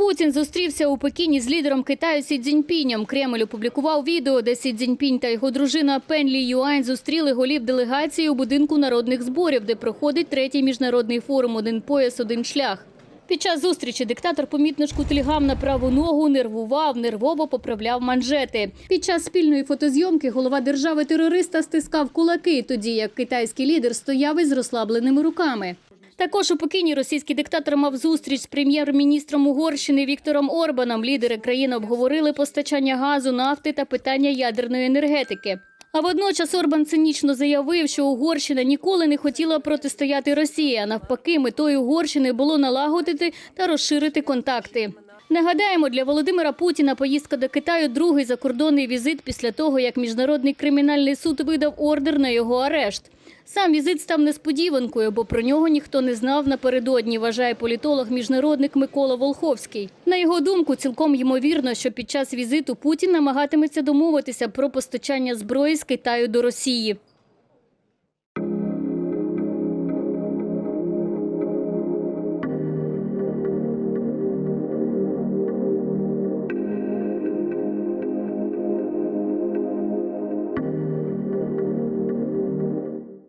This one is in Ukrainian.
Путін зустрівся у Пекіні з лідером Китаю Сі Цзіньпінем. Кремль опублікував відео, де Сі Цзіньпінь та його дружина Пен Лі Юань зустріли голів делегації у будинку народних зборів, де проходить третій міжнародний форум «Один пояс, один шлях». Під час зустрічі диктатор помітно шкутильгав на праву ногу, нервував, нервово поправляв манжети. Під час спільної фотозйомки голова держави-терориста стискав кулаки, тоді як китайський лідер стояв із розслабленими руками. Також у Пекіні російський диктатор мав зустріч з прем'єр-міністром Угорщини Віктором Орбаном. Лідери країни обговорили постачання газу, нафти та питання ядерної енергетики. А водночас Орбан цинічно заявив, що Угорщина ніколи не хотіла протистояти Росії. А навпаки, метою Угорщини було налагодити та розширити контакти. Нагадаємо, для Володимира Путіна поїздка до Китаю другий закордонний візит після того, як міжнародний кримінальний суд видав ордер на його арешт. Сам візит став несподіванкою, бо про нього ніхто не знав напередодні, вважає політолог-міжнародник Микола Волховський. На його думку, цілком ймовірно, що під час візиту Путін намагатиметься домовитися про постачання зброї з Китаю до Росії.